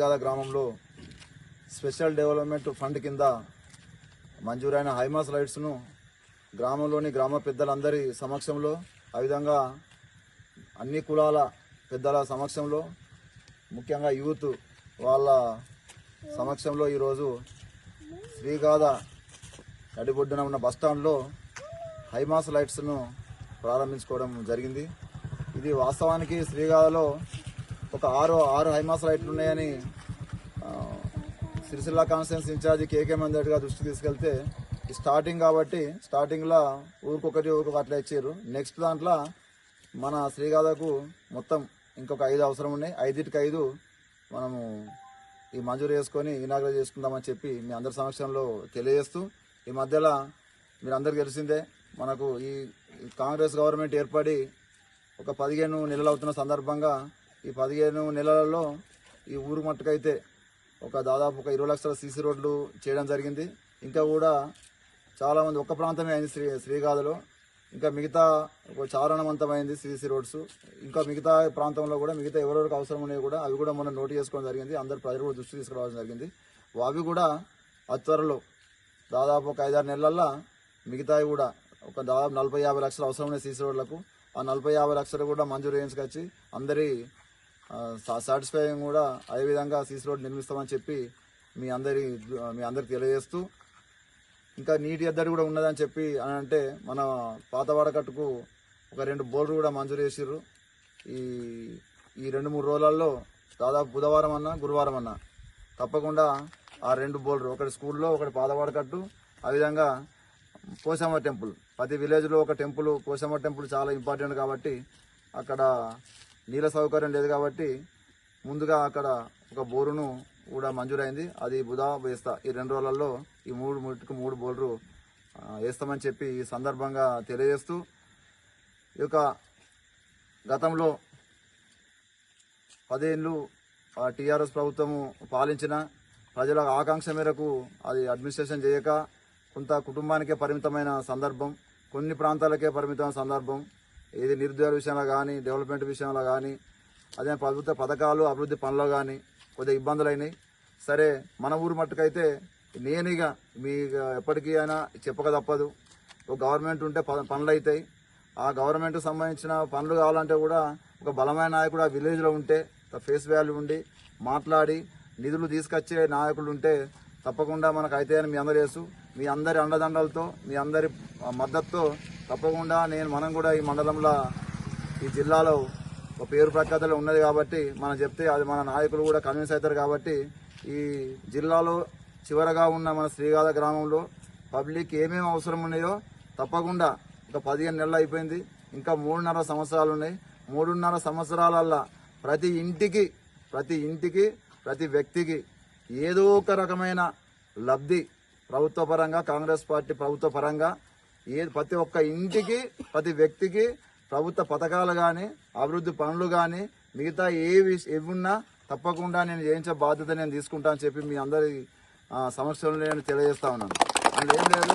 శ్రీగాల గ్రామంలో special development fund కింద మంజూరైన హైమాస్ లైట్స్ను గ్రామంలోని గ్రామ పెద్దలందరి సమక్షంలో ఆ విధంగా అన్ని కులాల పెద్దల సమక్షంలో ముఖ్యంగా యూత్ వాళ్ళ సమక్షంలో ఈరోజు శ్రీగాధ నడిబొడ్డున ఉన్న బస్టాండ్లో హైమాస్ లైట్స్ను ప్రారంభించుకోవడం జరిగింది. ఇది వాస్తవానికి శ్రీగాధలో ఒక ఆరు ఆరు హైమాస్ లైట్లు ఉన్నాయని సిరిసిల్ల కాన్స్టిట్యూన్స్ ఇన్ఛార్జి కేకే మందట్ గారు దృష్టికి తీసుకెళ్తే స్టార్టింగ్ కాబట్టి స్టార్టింగ్లో ఊరికొకటి ఊరికొక అట్లా ఇచ్చారు. నెక్స్ట్ దాంట్లో మన శ్రీగాధకు మొత్తం ఇంకొక ఐదు అవసరం ఉన్నాయి. ఐదుటికి ఐదు మనము ఈ మంజూరు చేసుకొని ఇనాగ్రేట్ చేసుకుందామని చెప్పి మీ అందరి సమక్షంలో తెలియజేస్తూ ఈ మధ్యలో మీరు తెలిసిందే మనకు ఈ కాంగ్రెస్ గవర్నమెంట్ ఏర్పడి ఒక పదిహేను నెలలు అవుతున్న సందర్భంగా ఈ పదిహేను నెలలలో ఈ ఊరు మట్టుకైతే ఒక దాదాపు ఒక ఇరవై లక్షల సీసీ రోడ్లు చేయడం జరిగింది. ఇంకా కూడా చాలామంది ఒక్క ప్రాంతమే అయింది శ్రీ శ్రీగాథలో ఇంకా మిగతా ఒక చారణవంతమైంది సీసీ రోడ్స్. ఇంకా మిగతా ప్రాంతంలో కూడా మిగతా ఎవరెవరికి అవసరం ఉన్నాయి కూడా అవి కూడా మనం నోట్ చేసుకోవడం జరిగింది. అందరు ప్రజలు కూడా దృష్టి తీసుకురావడం జరిగింది. అవి కూడా అత్వరలో త్వరలో దాదాపు ఒక ఐదారు నెలల్లో మిగతావి కూడా ఒక దాదాపు నలభై యాభై లక్షలు అవసరం ఉన్నాయి సీసీ రోడ్లకు. ఆ నలభై యాభై లక్షలు కూడా మంజూరు చేయించుకొచ్చి అందరి సాటిస్ఫైయింగ్ కూడా అదే విధంగా సీసీ రోడ్ నిర్మిస్తామని చెప్పి మీ అందరి మీ అందరికి తెలియజేస్తూ ఇంకా నీటి ఎద్దడి కూడా ఉన్నదని చెప్పి అని అంటే మన పాత వాడకట్టుకు ఒక రెండు బోర్లు కూడా మంజూరు చేసిర్రు. ఈ ఈ రెండు మూడు రోజులలో దాదాపు బుధవారం అన్నా గురువారం అన్నా తప్పకుండా ఆ రెండు బోర్లు ఒకటి స్కూల్లో ఒకటి పాతవాడకట్టు ఆ విధంగా పోసమ్మ టెంపుల్ ప్రతి విలేజ్లో ఒక టెంపుల్ పోసమ్మ టెంపుల్ చాలా ఇంపార్టెంట్ కాబట్టి అక్కడ నీళ్ళ సౌకర్యం లేదు కాబట్టి ముందుగా అక్కడ ఒక బోరును కూడా మంజూరైంది. అది బుధా వేస్తా. ఈ రెండు రోజులలో ఈ మూడు ముట్టుకు మూడు బోర్లు వేస్తామని చెప్పి ఈ సందర్భంగా తెలియజేస్తూ ఈ యొక్క గతంలో పదేళ్ళు టీఆర్ఎస్ ప్రభుత్వము పాలించిన ప్రజల ఆకాంక్ష మేరకు అది అడ్మినిస్ట్రేషన్ చేయక కొంత కుటుంబానికే పరిమితమైన సందర్భం కొన్ని ప్రాంతాలకే పరిమితమైన సందర్భం ఏది నిరుద్యోగ విషయంలో కానీ డెవలప్మెంట్ విషయంలో కానీ అదే ప్రభుత్వ పథకాలు అభివృద్ధి పనులు కానీ కొద్దిగా ఇబ్బందులు అయినాయి సరే మన ఊరు మట్టుకైతే నేనిగా మీ ఎప్పటికీ అయినా చెప్పక తప్పదు. ఒక గవర్నమెంట్ ఉంటే ప- పనులు అవుతాయి ఆ గవర్నమెంట్కి సంబంధించిన పనులు కావాలంటే కూడా ఒక బలమైన నాయకుడు ఆ విలేజ్లో ఉంటే ఫేస్ వాల్యూ ఉండి మాట్లాడి నిధులు తీసుకొచ్చే నాయకులు ఉంటే తప్పకుండా మనకు అయితే అని మీ అందరు మీ అందరి అండదండలతో మీ అందరి మద్దతుతో తప్పకుండా నేను మనం కూడా ఈ మండలంలో ఈ జిల్లాలో ఒక పేరు ప్రఖ్యాతలు ఉన్నది కాబట్టి మనం చెప్తే అది మన నాయకులు కూడా కన్విన్స్ అవుతారు కాబట్టి ఈ జిల్లాలో చివరగా ఉన్న మన శ్రీగాధ గ్రామంలో పబ్లిక్ ఏమేమి అవసరం ఉన్నాయో తప్పకుండా ఒక పదిహేను నెలలు అయిపోయింది. ఇంకా మూడున్నర సంవత్సరాలు ఉన్నాయి. మూడున్నర సంవత్సరాలల్లా ప్రతి ఇంటికి ప్రతి ఇంటికి ప్రతి వ్యక్తికి ఏదో ఒక రకమైన లబ్ధి ప్రభుత్వ పరంగా కాంగ్రెస్ పార్టీ ప్రభుత్వ పరంగా ఏ ప్రతి ఒక్క ఇంటికి ప్రతి వ్యక్తికి ప్రభుత్వ పథకాలు కానీ అభివృద్ధి పనులు కానీ మిగతా ఏవి విష తప్పకుండా నేను చేయించే బాధ్యత నేను తీసుకుంటా అని చెప్పి మీ అందరి ఆ, నేను తెలియజేస్తా ఉన్నాను. అందులో ఏం లేదు.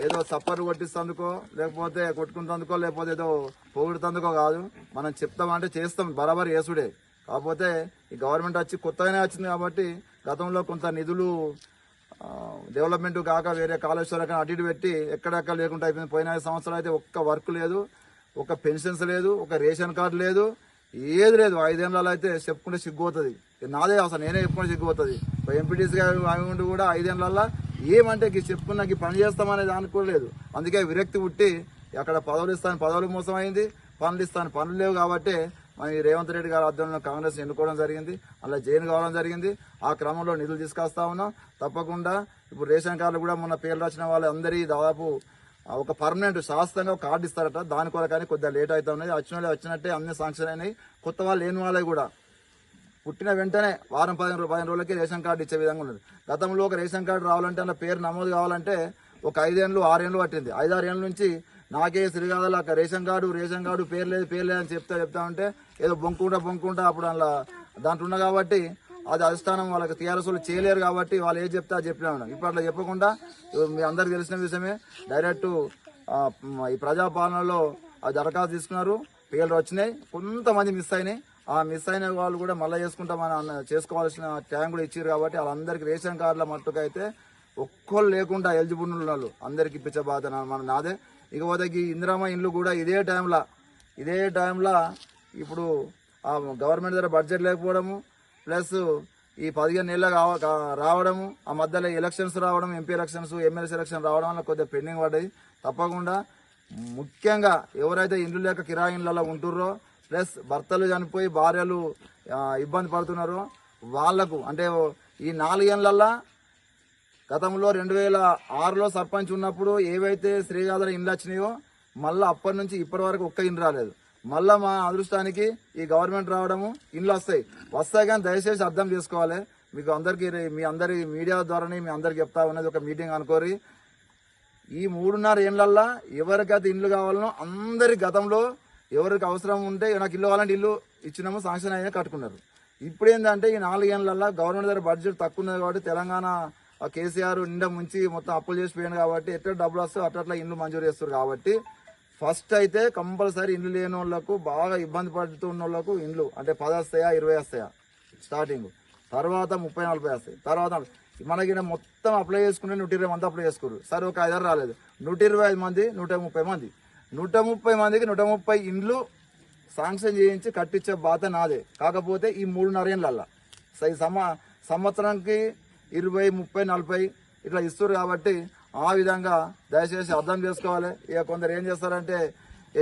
ఏదో సప్పరు కొట్టిస్తందుకో లేకపోతే కొట్టుకుంటందుకో లేకపోతే ఏదో పోగొడుతందుకో కాదు. మనం చెప్తామంటే చేస్తాం బరాబర్ చేసుడే. కాకపోతే ఈ గవర్నమెంట్ వచ్చి కొత్తగానే వచ్చింది కాబట్టి గతంలో కొంత నిధులు డెవలప్మెంట్ కాక వేరే కాళేశ్వరం అటు ఇటు పెట్టి ఎక్కడెక్కడ లేకుండా అయిపోయింది. పోయిన ఐదు సంవత్సరాలు అయితే ఒక్క వర్క్ లేదు ఒక పెన్షన్స్ లేదు ఒక రేషన్ కార్డు లేదు ఏది లేదు. ఐదేళ్ళలో అయితే చెప్పుకుంటే సిగ్గుపోతుంది. నాదే అసలు నేనే చెప్పుకుంటే సిగ్గుపోతుంది. ఎంపీటీసీ అవి ఉండి కూడా ఐదేళ్ళల్లో ఏమంటే గీ చెప్పుకున్నా గీ పని చేస్తామనే దానికి కూడా లేదు. అందుకే విరక్తి పుట్టి అక్కడ పదవులు ఇస్తాను పదవులు మోసం అయింది పనులు ఇస్తాను పనులు లేవు కాబట్టి మన ఈ రేవంత్ రెడ్డి గారి ఆధ్వర్యంలో కాంగ్రెస్ ఎన్నుకోవడం జరిగింది. అలా జైలు కావడం జరిగింది. ఆ క్రమంలో నిధులు తీసుకొస్తా ఉన్నాం. తప్పకుండా ఇప్పుడు రేషన్ కార్డులు కూడా మొన్న పేర్లు రాసిన వాళ్ళందరి దాదాపు ఒక పర్మనెంట్ శాస్త్రంగా ఒక కార్డు ఇస్తారట. దాని కొరకని కొద్దిగా లేట్ అవుతా ఉన్నది వచ్చిన వాళ్ళు వచ్చినట్టే అన్ని సాంక్షన్ అయినాయి. కొత్త వాళ్ళు లేని వాళ్ళే కూడా పుట్టిన వెంటనే వారం పదిహేను రోజు పదిహేను రోజులకి రేషన్ కార్డు ఇచ్చే విధంగా ఉన్నది. గతంలో ఒక రేషన్ కార్డు రావాలంటే అన్న పేరు నమోదు కావాలంటే ఒక ఐదేళ్ళు ఆరేళ్ళు పట్టింది. ఐదారు ఏళ్ళ నుంచి నాకే సిరిగాదల రేషన్ కార్డు రేషన్ కార్డు పేరు లేదు పేరు లేదని చెప్తా చెప్తా ఉంటే ఏదో బొంకుంటా బొంకుంటా అప్పుడు అలా దాంట్లో ఉన్న కాబట్టి అది అధిష్టానం వాళ్ళకి టీఆర్ఎస్ వాళ్ళు చేయలేరు కాబట్టి వాళ్ళు ఏది చెప్తే చెప్పినా ఉన్నాం ఇప్పుడు అట్లా చెప్పకుండా మీ అందరికి తెలిసిన విషయమే. డైరెక్ట్ ఈ ప్రజాపాలనలో ఆ దరఖాస్తు తీసుకున్నారు. పేర్లు వచ్చినాయి. కొంతమంది మిస్ అయినాయి. ఆ మిస్ అయిన వాళ్ళు కూడా మళ్ళీ చేసుకుంటామని అన్న చేసుకోవాల్సిన టైం కూడా ఇచ్చారు కాబట్టి వాళ్ళందరికీ రేషన్ కార్డుల మట్టుకైతే ఒక్కళ్ళు లేకుండా ఎలిజిబుల్ ఉన్న వాళ్ళు అందరికి ఇప్పించే బాధ మన నాదే. ఇకపోతే ఈ ఇందిరామ ఇండ్లు కూడా ఇదే టైంలో ఇదే టైంలో ఇప్పుడు ఆ గవర్నమెంట్ దగ్గర బడ్జెట్ లేకపోవడము ప్లస్ ఈ పదిహేను నెలలు రావడము ఆ మధ్యలో ఎలక్షన్స్ రావడం ఎంపీ ఎలక్షన్స్ ఎమ్మెల్సీ ఎలక్షన్ రావడం వల్ల కొద్దిగా పెండింగ్ పడ్డాయి తప్పకుండా ముఖ్యంగా ఎవరైతే ఇండ్లు లేక కిరాయి ఇండ్లలో ఉంటుర్రో ప్లస్ భర్తలు చనిపోయి భార్యలు ఇబ్బంది పడుతున్నారో వాళ్ళకు అంటే ఈ నాలుగేళ్ళల్లో గతంలో రెండు వేల ఆరులో సర్పంచ్ ఉన్నప్పుడు ఏవైతే శ్రీగాధర ఇండ్లు వచ్చినాయో మళ్ళీ అప్పటి నుంచి ఇప్పటి వరకు ఒక్క ఇండ్లు రాలేదు. మళ్ళా మా అదృష్టానికి ఈ గవర్నమెంట్ రావడము ఇండ్లు వస్తాయి. వస్తాయి కానీ దయచేసి అర్థం చేసుకోవాలి. మీకు అందరికీ మీ అందరి మీడియా ద్వారానే మీ అందరికి చెప్తా ఉన్నది ఒక మీటింగ్ అనుకోరి. ఈ మూడున్నర ఏళ్ళల్లో ఎవరికైతే ఇండ్లు కావాలనో అందరి గతంలో ఎవరికి అవసరం ఉంటే నాకు ఇల్లు కావాలంటే ఇల్లు ఇచ్చినాము శాంక్షన్ అయినా కట్టుకున్నారు. ఇప్పుడు ఏంటంటే ఈ నాలుగేళ్ళలో గవర్నమెంట్ దగ్గర బడ్జెట్ తక్కువ ఉన్నది కాబట్టి తెలంగాణ కేసీఆర్ నిండా ముంచి మొత్తం అప్పులు చేసి పోయాను కాబట్టి ఎట్లా డబ్బులు వస్తే అట్లా ఇండ్లు మంజూరు చేస్తారు కాబట్టి ఫస్ట్ అయితే కంపల్సరీ ఇండ్లు లేని వాళ్ళకు బాగా ఇబ్బంది పడుతున్న వాళ్ళకు ఇండ్లు అంటే పది వస్తాయా ఇరవై వస్తాయా స్టార్టింగ్ తర్వాత ముప్పై నలభై వస్తాయి. తర్వాత మనకి మొత్తం అప్లై చేసుకుంటే నూట ఇరవై మంది అప్లై చేసుకోరు. సరే ఒక ఐదారు రాలేదు. నూట ఇరవై ఐదు మంది నూట ముప్పై మంది. నూట ముప్పై మందికి నూట ముప్పై ఇండ్లు శాంక్షన్ చేయించి కట్టించే బాధ నాదే. కాకపోతే ఈ మూడున్నర ఏళ్ళల్లా. సో ఈ సమ సంవత్సరానికి ఇరవై ముప్పై నలభై ఇట్లా ఇస్తారు కాబట్టి ఆ విధంగా దయచేసి అర్థం చేసుకోవాలి. ఇక కొందరు ఏం చేస్తారంటే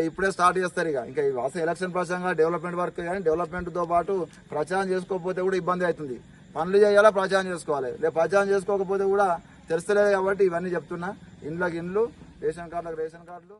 ఇప్పుడే స్టార్ట్ చేస్తారు ఇక. ఇంకా ఈ అసలు ఎలక్షన్ ప్రచారంగా డెవలప్మెంట్ వర్క్ కానీ డెవలప్మెంట్తో పాటు ప్రచారం చేసుకోకపోతే కూడా ఇబ్బంది అవుతుంది. పనులు చేయాలా ప్రచారం చేసుకోవాలి. లేదు ప్రచారం చేసుకోకపోతే కూడా తెలుస్తలేదు కాబట్టి ఇవన్నీ చెప్తున్నా. ఇండ్లకి ఇండ్లు రేషన్ కార్డులకు రేషన్ కార్డులు.